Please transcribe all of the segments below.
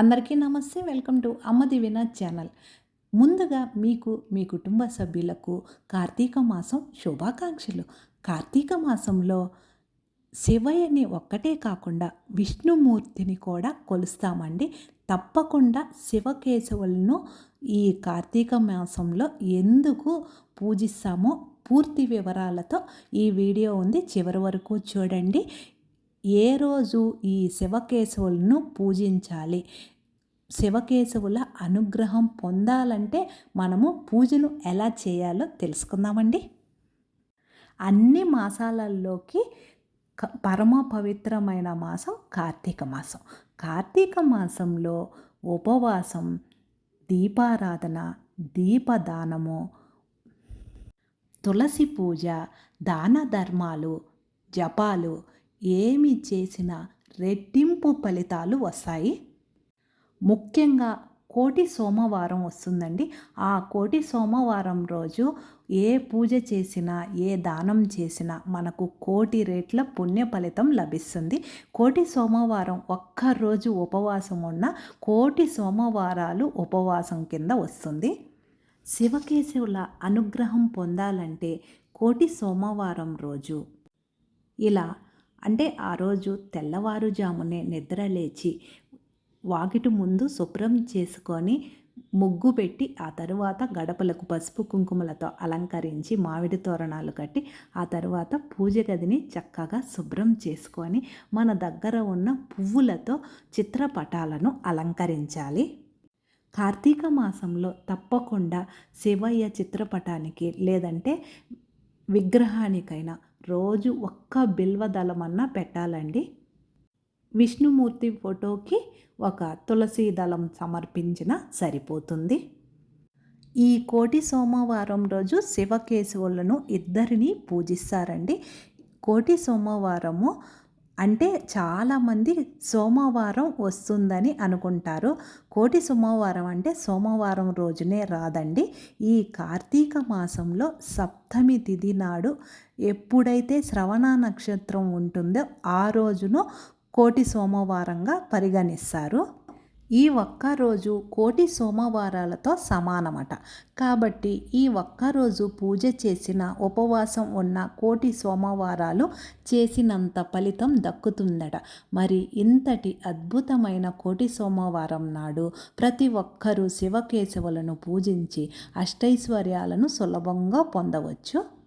అందరికీ నమస్తే welcome to అమ్మ దివిన ఛానల్. ముందుగా మీకు మీ కుటుంబ సభ్యులకు కార్తీక మాసం శుభాకాంక్షలు. కార్తీక మాసంలో శివయ్యని ఒక్కటే కాకుండా విష్ణుమూర్తిని కూడా కొలుస్తామండి. తప్పకుండా శివకేశవులను ఈ కార్తీక మాసంలో ఎందుకు పూజిస్తామో పూర్తి వివరాలతో ఈ వీడియో ఉంది. చివరి వరకు చూడండి. ఏ రోజు ఈ శివకేశవులను పూజించాలి? శివకేశవుల అనుగ్రహం పొందాలంటే మనము పూజను ఎలా చేయాలో తెలుసుకుందామండి. అన్ని మాసాలలోకి పరమ పవిత్రమైన మాసం కార్తీక మాసం. కార్తీక మాసంలో ఉపవాసం దీపారాధన దీపదానము తులసి పూజ దాన ధర్మాలు జపాలు ఏమి చేసినా రెట్టింపు ఫలితాలు వస్తాయి. ముఖ్యంగా కోటి సోమవారం వస్తుందండి. ఆ కోటి సోమవారం రోజు ఏ పూజ చేసినా ఏ దానం చేసినా మనకు కోటి రేట్ల పుణ్య ఫలితం లభిస్తుంది. కోటి సోమవారం ఒక్కరోజు ఉపవాసం ఉన్న కోటి సోమవారాలు ఉపవాసం కింద వస్తుంది. శివకేశవుల అనుగ్రహం పొందాలంటే కోటి సోమవారం రోజు ఇలా అంటే ఆ రోజు తెల్లవారుజామునే నిద్ర లేచి వాకిటి ముందు శుభ్రం చేసుకొని ముగ్గు పెట్టి ఆ తరువాత గడపలకు పసుపు కుంకుమలతో అలంకరించి మామిడి తోరణాలు కట్టి ఆ తరువాత పూజ గదిని చక్కగా శుభ్రం చేసుకొని మన దగ్గర ఉన్న పువ్వులతో చిత్రపటాలను అలంకరించాలి. కార్తీక మాసంలో తప్పకుండా శివయ్య చిత్రపటానికి లేదంటే విగ్రహానికైనా రోజు ఒక్క బిల్వదళమన్నా పెట్టాలండి. విష్ణుమూర్తి ఫోటోకి ఒక తులసి దళం సమర్పించిన సరిపోతుంది. ఈ కోటి సోమవారం రోజు శివకేశవులను ఇద్దరిని పూజిస్తారండి. కోటి సోమవారము అంటే చాలామంది సోమవారం వస్తుందని అనుకుంటారు. కోటి సోమవారం అంటే సోమవారం రోజునే రాదండి. ఈ కార్తీక మాసంలో సప్తమి తిథి నాడు ఎప్పుడైతే శ్రవణ నక్షత్రం ఉంటుందో ఆ రోజును కోటి సోమవారంగా పరిగణిస్తారు. ఈ ఒక్కరోజు కోటి సోమవారాలతో సమానమట. కాబట్టి ఈ ఒక్కరోజు పూజ చేసిన ఉపవాసం ఉన్న కోటి సోమవారాలు చేసినంత ఫలితం దక్కుతుందట. మరి ఇంతటి అద్భుతమైన కోటి సోమవారం నాడు ప్రతి ఒక్కరూ శివకేశవులను పూజించి అష్టైశ్వర్యాలను సులభంగా పొందవచ్చు.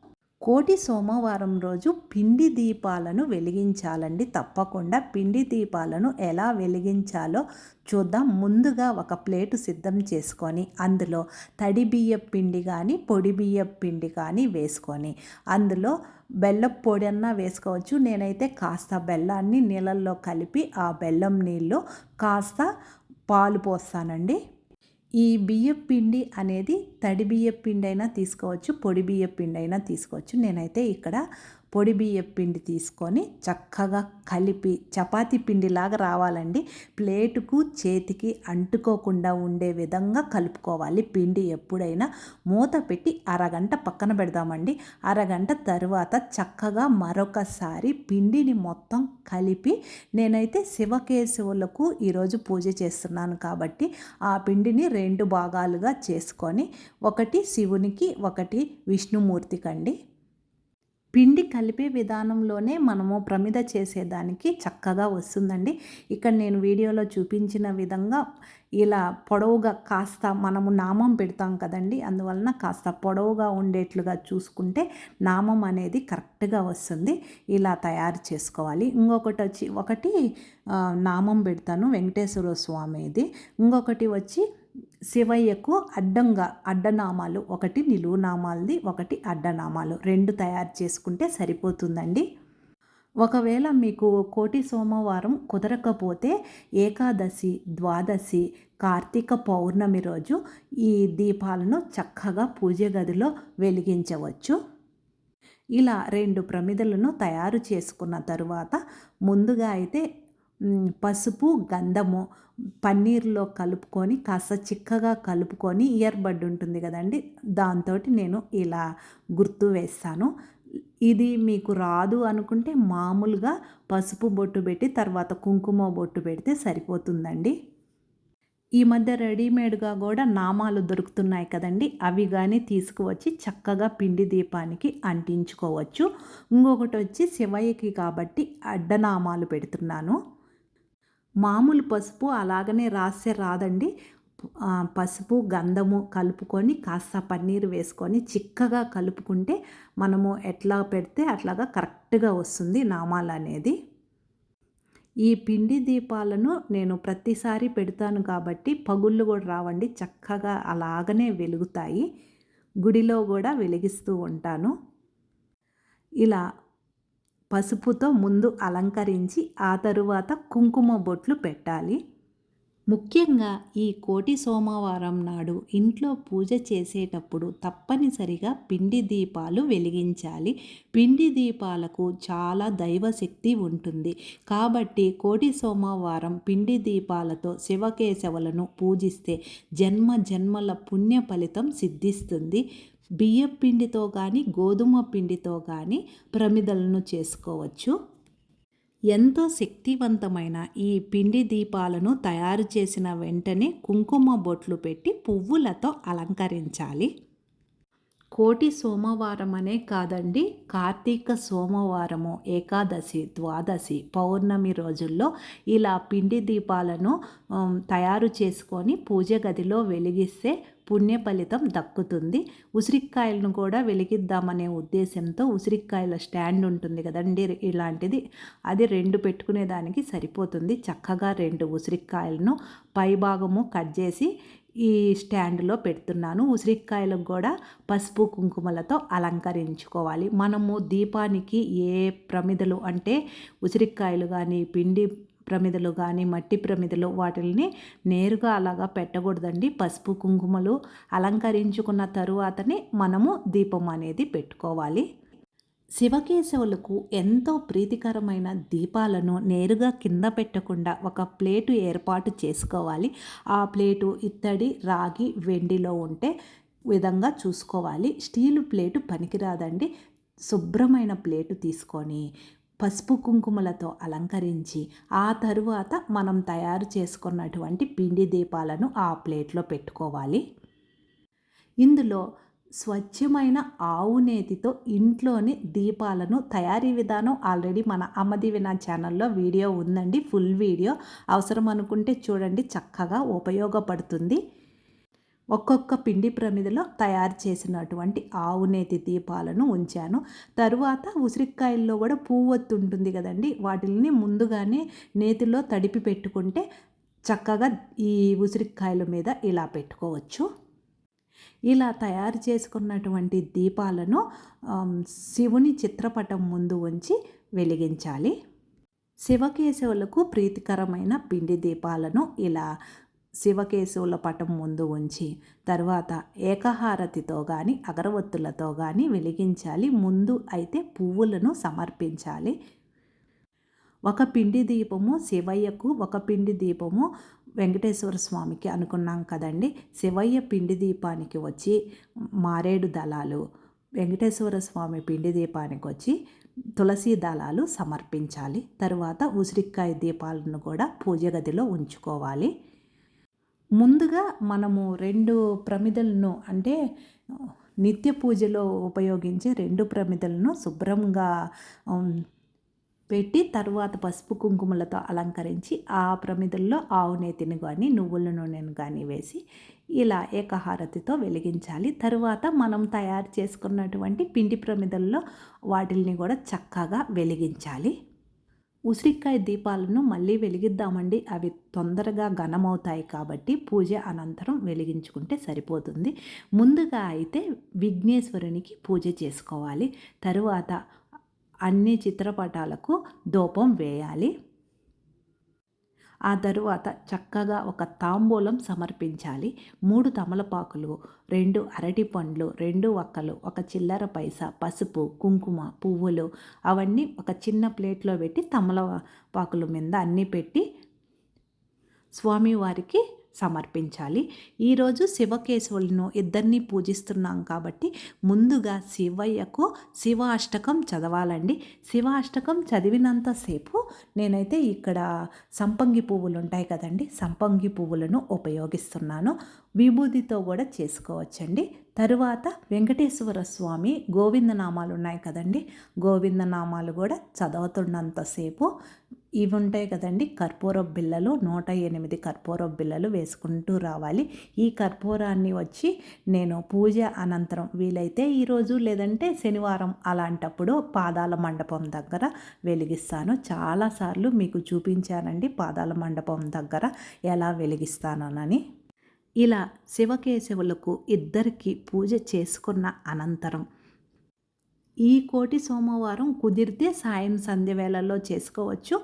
కోటి సోమవారం రోజు పిండి దీపాలను వెలిగించాలండి. తప్పకుండా పిండి దీపాలను ఎలా వెలిగించాలో చూద్దాం. ముందుగా ఒక ప్లేటు సిద్ధం చేసుకొని అందులో తడి బియ్య పిండి కానీ పొడి బియ్య పిండి కానీ వేసుకొని అందులో బెల్లం పొడి అన్నా వేసుకోవచ్చు. నేనైతే కాస్త బెల్లాన్ని నీళ్ళల్లో కలిపి ఆ బెల్లం నీళ్ళు కాస్త పాలు పోస్తానండి. ఈ బియ్యం పిండి అనేది తడి బియ్యం పిండి అయినా తీసుకోవచ్చు పొడి బియ్యం పిండి అయినా తీసుకోవచ్చు. నేనైతే ఇక్కడ పొడి బియ్యం పిండి తీసుకొని చక్కగా కలిపి చపాతీ పిండిలాగా రావాలండి. ప్లేటుకు చేతికి అంటుకోకుండా ఉండే విధంగా కలుపుకోవాలి. పిండి ఎప్పుడైనా మూత పెట్టి అరగంట పక్కన పెడదామండి. అరగంట తర్వాత చక్కగా మరొకసారి పిండిని మొత్తం కలిపి నేనైతే శివకేశవులకు ఈరోజు పూజ చేస్తున్నాను కాబట్టి ఆ పిండిని రెండు భాగాలుగా చేసుకొని ఒకటి శివునికి ఒకటి విష్ణుమూర్తికి అండి పిండి కలిపే విధానంలోనే మనము ప్రమిద చేసేదానికి చక్కగా వస్తుందండి. ఇక్కడ నేను వీడియోలో చూపించిన విధంగా ఇలా పొడవుగా కాస్త మనము నామం పెడతాం కదండి. అందువలన కాస్త పొడవుగా ఉండేట్లుగా చూసుకుంటే నామం అనేది కరెక్ట్గా వస్తుంది. ఇలా తయారు చేసుకోవాలి. ఇంకొకటి వచ్చి ఒకటి నామం పెడతాను. వెంకటేశ్వర స్వామిది. ఇంకొకటి వచ్చి శివయ్యకు అడ్డంగా అడ్డనామాలు. ఒకటి నిలువునామాలది ఒకటి అడ్డనామాలు. రెండు తయారు చేసుకుంటే సరిపోతుందండి. ఒకవేళ మీకు కోటి సోమవారం కుదరకపోతే ఏకాదశి ద్వాదశి కార్తీక పౌర్ణమి రోజు ఈ దీపాలను చక్కగా పూజ గదిలో వెలిగించవచ్చు. ఇలా రెండు ప్రమిదలను తయారు చేసుకున్న తరువాత ముందుగా అయితే పసుపు గంధము పన్నీర్లో కలుపుకొని కాస్త చిక్కగా కలుపుకొని ఇయర్ బడ్ ఉంటుంది కదండి దాంతో నేను ఇలా గుర్తు వేస్తాను. ఇది మీకు రాదు అనుకుంటే మామూలుగా పసుపు బొట్టు పెట్టి తర్వాత కుంకుమ బొట్టు పెడితే సరిపోతుందండి. ఈ మధ్య రెడీమేడ్గా కూడా నామాలు దొరుకుతున్నాయి కదండి అవి కానీ తీసుకువచ్చి చక్కగా పిండి దీపానికి అంటించుకోవచ్చు. ఇంకొకటి వచ్చి శివయ్యకి కాబట్టి అడ్డనామాలు పెడుతున్నాను. మామూలు పసుపు అలాగనే రాస్తే రాదండి. పసుపు గంధము కలుపుకొని కాస్త పన్నీరు వేసుకొని చిక్కగా కలుపుకుంటే మనము ఎట్లా పెడితే అట్లాగా కరెక్ట్గా వస్తుంది నామాలు అనేది. ఈ పిండి దీపాలను నేను ప్రతిసారి పెడతాను కాబట్టి పగుళ్ళు కూడా రావండి. చక్కగా అలాగనే వెలుగుతాయి. గుడిలో కూడా వెలిగిస్తూ ఉంటాను. ఇలా పసుపుతో ముందు అలంకరించి ఆ తరువాత కుంకుమ బొట్లు పెట్టాలి. ముఖ్యంగా ఈ కోటి సోమవారం నాడు ఇంట్లో పూజ చేసేటప్పుడు తప్పనిసరిగా పిండి దీపాలు వెలిగించాలి. పిండి దీపాలకు చాలా దైవశక్తి ఉంటుంది. కాబట్టి కోటి సోమవారం పిండి దీపాలతో శివకేశవులను పూజిస్తే జన్మ జన్మల పుణ్య ఫలితం సిద్ధిస్తుంది. బియ్యం పిండితో కానీ గోధుమ పిండితో కానీ ప్రమిదలను చేసుకోవచ్చు. ఎంతో శక్తివంతమైన ఈ పిండి దీపాలను తయారు చేసిన వెంటనే కుంకుమ బొట్లు పెట్టి పువ్వులతో అలంకరించాలి. కోటి సోమవారం అనే కాదండి కార్తీక సోమవారము ఏకాదశి ద్వాదశి పౌర్ణమి రోజుల్లో ఇలా పిండి దీపాలను తయారు చేసుకొని పూజ గదిలో వెలిగిస్తే పుణ్య ఫలితం దక్కుతుంది. ఉసిరికాయలను కూడా వెలిగిద్దామనే ఉద్దేశంతో ఉసిరికాయల స్టాండ్ ఉంటుంది కదండి ఇలాంటిది. అది రెండు పెట్టుకునే దానికి సరిపోతుంది. చక్కగా రెండు ఉసిరికాయలను పైభాగము కట్ చేసి ఈ స్టాండ్లో పెడుతున్నాను. ఉసిరికాయలకు కూడా పసుపు కుంకుమలతో అలంకరించుకోవాలి. మనము దీపానికి ఏ ప్రమిదలు అంటే ఉసిరికాయలు కానీ పిండి ప్రమిదలు కానీ మట్టి ప్రమిదలు వాటిని నేరుగా అలాగా పెట్టకూడదండి. పసుపు కుంకుమలు అలంకరించుకున్న తరువాతనే మనము దీపం అనేది పెట్టుకోవాలి. శివకేశవులకు ఎంతో ప్రీతికరమైన దీపాలను నేరుగా కింద పెట్టకుండా ఒక ప్లేటు ఏర్పాటు చేసుకోవాలి. ఆ ప్లేటు ఇత్తడి రాగి వెండిలో ఉంటే విధంగా చూసుకోవాలి. స్టీలు ప్లేటు పనికిరాదండి. శుభ్రమైన ప్లేటు తీసుకొని పసుపు కుంకుమలతో అలంకరించి ఆ తరువాత మనం తయారు చేసుకున్నటువంటి పిండి దీపాలను ఆ ప్లేట్లో పెట్టుకోవాలి. ఇందులో స్వచ్ఛమైన ఆవు నేతితో ఇంట్లోని దీపాలను తయారీ విధానం ఆల్రెడీ మన అమ్మదివిన ఛానల్లో వీడియో ఉందండి. Full video. అవసరం అనుకుంటే చూడండి చక్కగా ఉపయోగపడుతుంది. ఒక్కొక్క పిండి ప్రమిదలో తయారు చేసినటువంటి ఆవు నేతి దీపాలను ఉంచాను. తరువాత ఉసిరికాయల్లో కూడా పువ్వొత్తు ఉంటుంది కదండి వాటిని ముందుగానే నేతిలో తడిపి పెట్టుకుంటే చక్కగా ఈ ఉసిరికాయల మీద ఇలా పెట్టుకోవచ్చు. ఇలా తయారు చేసుకున్నటువంటి దీపాలను శివుని చిత్రపటం ముందు ఉంచి వెలిగించాలి. శివకేశవులకు ప్రీతికరమైన పిండి దీపాలను ఇలా శివకేశవుల పటం ముందు ఉంచి తర్వాత ఏకహారతితో కానీ అగరవత్తులతో కానీ వెలిగించాలి. ముందు అయితే పువ్వులను సమర్పించాలి. ఒక పిండి దీపము శివయ్యకు ఒక పిండి దీపము వెంకటేశ్వర స్వామికి అనుకున్నాం కదండి. శివయ్య పిండి దీపానికి వచ్చి మారేడు దళాలు వెంకటేశ్వర స్వామి పిండి దీపానికి వచ్చి తులసి దళాలు సమర్పించాలి. తర్వాత ఉసిరికాయ దీపాలను కూడా పూజ గదిలో ఉంచుకోవాలి. ముందుగా మనము రెండు ప్రమిదలను అంటే నిత్య పూజలో ఉపయోగించే రెండు ప్రమిదలను శుభ్రంగా పెట్టి తర్వాత పసుపు కుంకుమలతో అలంకరించి ఆ ప్రమిదల్లో ఆవు నేతిని కానీ నువ్వుల నూనెను కానీ వేసి ఇలా ఏకహారతితో వెలిగించాలి. తరువాత మనం తయారు చేసుకున్నటువంటి పిండి ప్రమిదల్లో వాటిల్ని కూడా చక్కగా వెలిగించాలి. ఉసిరికాయ దీపాలను మళ్ళీ వెలిగిద్దామండి. అవి తొందరగా ఘనమవుతాయి కాబట్టి పూజ అనంతరం వెలిగించుకుంటే సరిపోతుంది. ముందుగా అయితే విఘ్నేశ్వరునికి పూజ చేసుకోవాలి. తరువాత అన్ని చిత్రపటాలకు ధూపం వేయాలి. ఆ తరువాత చక్కగా ఒక తాంబూలం సమర్పించాలి. మూడు తమలపాకులు రెండు అరటి పండ్లు రెండు వక్కలు ఒక చిల్లర పైసా పసుపు కుంకుమ పువ్వులు అవన్నీ ఒక చిన్న ప్లేట్లో పెట్టి తమలపాకుల మీద అన్నీ పెట్టి స్వామివారికి సమర్పించాలి. ఈరోజు శివకేశవులను ఇద్దరిని పూజిస్తున్నాం కాబట్టి ముందుగా శివయ్యకు శివ అష్టకం చదవాలండి. శివ అష్టకం చదివినంతసేపు నేనైతే ఇక్కడ సంపంగి పువ్వులు ఉంటాయి కదండి సంపంగి పువ్వులను ఉపయోగిస్తున్నాను. విభూతితో కూడా చేసుకోవచ్చండి. తరువాత వెంకటేశ్వర స్వామి గోవిందనామాలు ఉన్నాయి కదండి గోవిందనామాలు కూడా చదువుతున్నంతసేపు ఇవి ఉంటాయి కదండి. కర్పూర బిళ్ళలు నూట ఎనిమిది కర్పూర బిళ్ళలు వేసుకుంటూ రావాలి. ఈ కర్పూరాన్ని వచ్చి నేను పూజ అనంతరం వీలైతే ఈరోజు లేదంటే శనివారం అలాంటప్పుడు పాదాల మండపం దగ్గర వెలిగిస్తాను. చాలాసార్లు మీకు చూపించానండి పాదాల మండపం దగ్గర ఎలా వెలిగిస్తానని. ఇలా శివకేశవులకు ఇద్దరికి పూజ చేసుకున్న అనంతరం ఈ కోటి సోమవారం కుదిరితే సాయం సంధ్య వేళల్లో చేసుకోవచ్చు.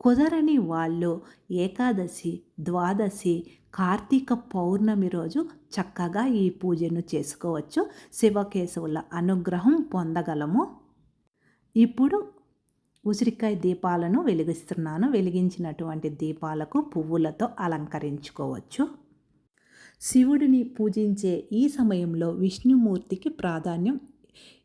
కుదరని వాళ్ళు ఏకాదశి ద్వాదశి కార్తీక పౌర్ణమి రోజు చక్కగా ఈ పూజను చేసుకోవచ్చు. శివకేశవుల అనుగ్రహం పొందగలము. ఇప్పుడు ఉసిరికాయ దీపాలను వెలిగిస్తున్నాను. వెలిగించినటువంటి దీపాలకు పువ్వులతో అలంకరించుకోవచ్చు. శివుడిని పూజించే ఈ సమయంలో విష్ణుమూర్తికి ప్రాధాన్యం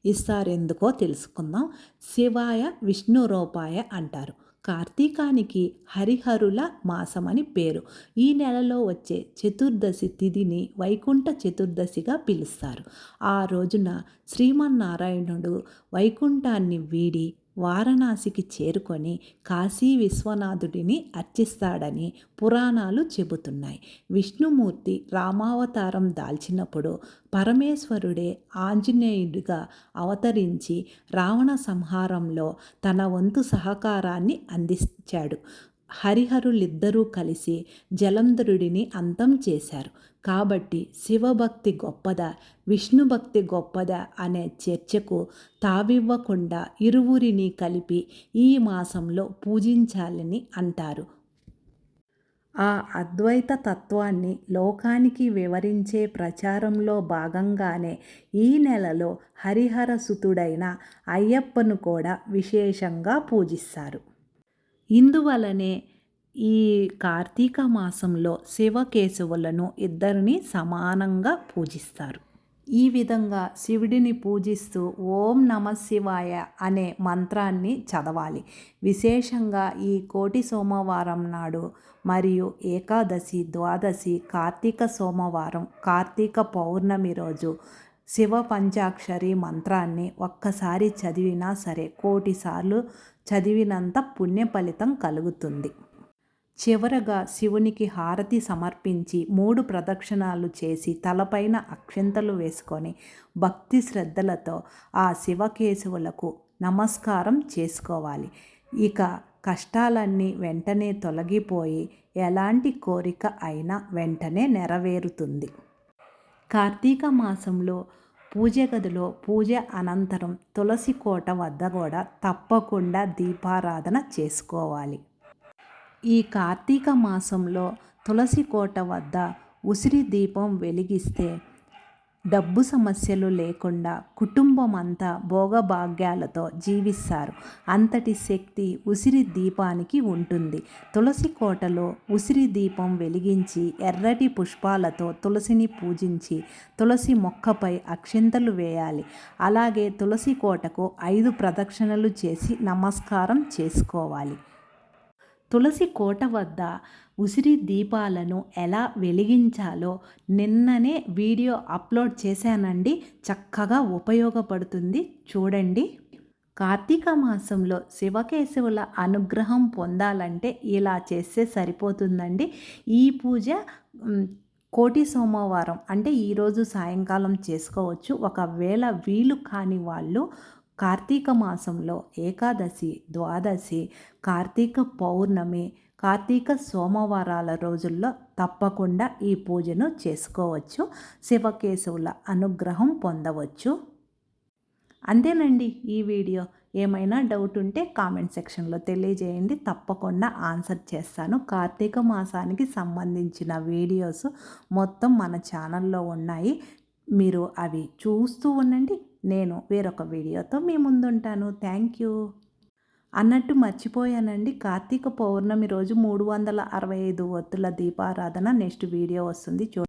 ఇస్తారెందుకో తెలుసుకుందాం. శివాయ విష్ణు రూపాయ అంటారు. కార్తీకానికి హరిహరుల మాసమని పేరు. ఈ నెలలో వచ్చే చతుర్దశి తిథిని వైకుంఠ చతుర్దశిగా పిలుస్తారు. ఆ రోజున శ్రీమన్నారాయణుడు వైకుంఠాన్ని వీడి వారణాసికి చేరుకొని కాశీ విశ్వనాథుడిని అర్చిస్తాడని పురాణాలు చెబుతున్నాయి. విష్ణుమూర్తి రామావతారం దాల్చినప్పుడు పరమేశ్వరుడే ఆంజనేయుడిగా అవతరించి రావణ సంహారంలో తన వంతు సహకారాన్ని అందించాడు. హరిహరులిద్దరూ కలిసి జలంధరుడిని అంతం చేశారు. కాబట్టి శివభక్తి గొప్పదా విష్ణుభక్తి గొప్పదా అనే చర్చకు తావివ్వకుండా ఇరువురిని కలిపి ఈ మాసంలో పూజించాలని అంటారు. ఆ అద్వైత తత్వాన్ని లోకానికి వివరించే ప్రచారంలో భాగంగానే ఈ నెలలో హరిహర సుతుడైన అయ్యప్పను కూడా విశేషంగా పూజిస్తారు. ఇందువలనే ఈ కార్తీక మాసంలో శివకేశవులను ఇద్దరిని సమానంగా పూజిస్తారు. ఈ విధంగా శివుడిని పూజిస్తూ ఓం నమ శివాయ అనే మంత్రాన్ని చదవాలి. విశేషంగా ఈ కోటి సోమవారం నాడు మరియు ఏకాదశి ద్వాదశి కార్తీక సోమవారం కార్తీక పౌర్ణమి రోజు శివ పంచాక్షరి మంత్రాన్ని ఒక్కసారి చదివినా సరే కోటిసార్లు చదివినంత పుణ్య ఫలితం కలుగుతుంది. చివరగా శివునికి హారతి సమర్పించి మూడు ప్రదక్షిణాలు చేసి తలపైన అక్షంతలు వేసుకొని భక్తి శ్రద్ధలతో ఆ శివకేశవులకు నమస్కారం చేసుకోవాలి. ఇక కష్టాలన్నీ వెంటనే తొలగిపోయి ఎలాంటి కోరిక అయినా వెంటనే నెరవేరుతుంది. కార్తీక మాసంలో పూజ గదిలో పూజ అనంతరం తులసి కోట వద్ద కూడా తప్పకుండా దీపారాధన చేసుకోవాలి. ఈ కార్తీక మాసంలో తులసి కోట వద్ద ఉసిరి దీపం వెలిగిస్తే డబ్బు సమస్యలు లేకుండా కుటుంబం అంతా భోగభాగ్యాలతో జీవిస్తారు. అంతటి శక్తి ఉసిరి దీపానికి ఉంటుంది. తులసి కోటలో ఉసిరి దీపం వెలిగించి ఎర్రటి పుష్పాలతో తులసిని పూజించి తులసి మొక్కపై అక్షింతలు వేయాలి. అలాగే తులసి కోటకు ఐదు ప్రదక్షిణలు చేసి నమస్కారం చేసుకోవాలి. తులసి కోట వద్ద ఉసిరి దీపాలను ఎలా వెలిగించాలో నిన్ననే వీడియో అప్లోడ్ చేశానండి. చక్కగా ఉపయోగపడుతుంది. చూడండి. కార్తీక మాసంలో శివకేశవుల అనుగ్రహం పొందాలంటే ఇలా చేస్తే సరిపోతుందండి. ఈ పూజ కోటి సోమవారం అంటే ఈరోజు సాయంకాలం చేసుకోవచ్చు. ఒకవేళ వీలు కాని వాళ్ళు కార్తీక మాసంలో ఏకాదశి ద్వాదశి కార్తీక పౌర్ణమి కార్తీక సోమవారాల రోజుల్లో తప్పకుండా ఈ పూజను చేసుకోవచ్చు. శివకేశవుల అనుగ్రహం పొందవచ్చు. అంతేనండి ఈ వీడియో. ఏమైనా డౌట్ ఉంటే కామెంట్ సెక్షన్లో తెలియజేయండి. తప్పకుండా ఆన్సర్ చేస్తాను. కార్తీక మాసానికి సంబంధించిన వీడియోస్ మొత్తం మన ఛానల్లో ఉన్నాయి. మీరు అవి చూస్తూ ఉండండి. నేను వేరొక వీడియోతో మీ ముందుంటాను. Thank you. అన్నట్టు మర్చిపోయానండి. కార్తీక పౌర్ణమి రోజు మూడు వందల అరవై ఐదు ఒత్తుల దీపారాధన. నెక్స్ట్ వీడియో వస్తుంది. చూ